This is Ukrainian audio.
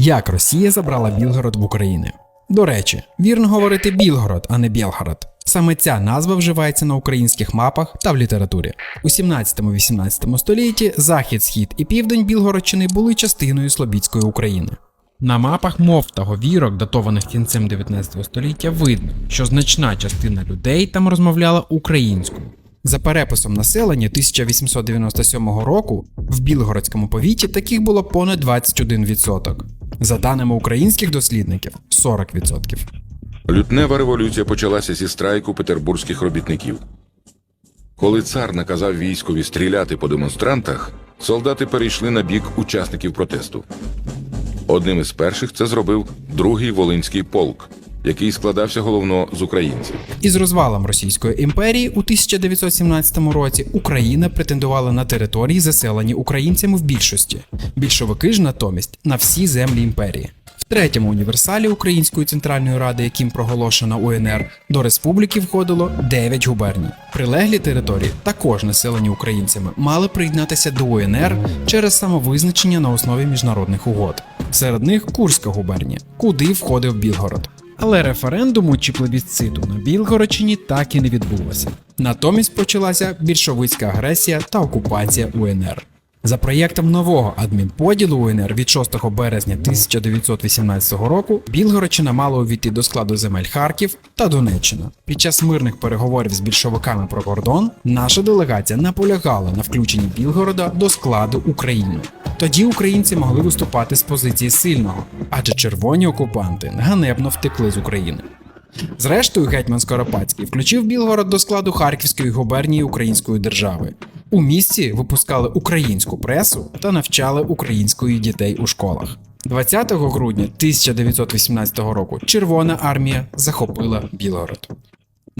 Як Росія забрала Білгород в Україну? До речі, вірно говорити Білгород, а не Білгород. Саме ця назва вживається на українських мапах та в літературі. У 17-18 столітті захід, схід і південь Білгородщини були частиною Слобідської України. На мапах мов та говірок, датованих кінцем 19 століття, видно, що значна частина людей там розмовляла українською. За переписом населення 1897 року в Білгородському повіті таких було понад 21%. За даними українських дослідників 40%. Лютнева революція почалася зі страйку петербурзьких робітників. Коли цар наказав військові стріляти по демонстрантах, солдати перейшли на бік учасників протесту. Одним із перших це зробив другий Волинський полк, який складався головно з українців. Із розвалом Російської імперії у 1917 році Україна претендувала на території, заселені українцями в більшості. Більшовики ж натомість на всі землі імперії. В третьому універсалі Української центральної ради, яким проголошена УНР, до республіки входило 9 губерній. Прилеглі території, також населені українцями, мали приєднатися до УНР через самовизначення на основі міжнародних угод. Серед них Курська губернія, куди входив Білгород. Але референдуму чи плебісциту на Білгородщині так і не відбулося. Натомість почалася більшовицька агресія та окупація УНР. За проєктом нового адмінподілу УНР від 6 березня 1918 року Білгородщина мала увійти до складу земель Харків та Донеччина. Під час мирних переговорів з більшовиками про кордон наша делегація наполягала на включенні Білгорода до складу України. Тоді українці могли виступати з позиції сильного, адже червоні окупанти ганебно втекли з України. Зрештою, гетьман Скоропадський включив Білгород до складу Харківської губернії Української держави. У місті випускали українську пресу та навчали української дітей у школах. 20 грудня 1918 року Червона армія захопила Білгород.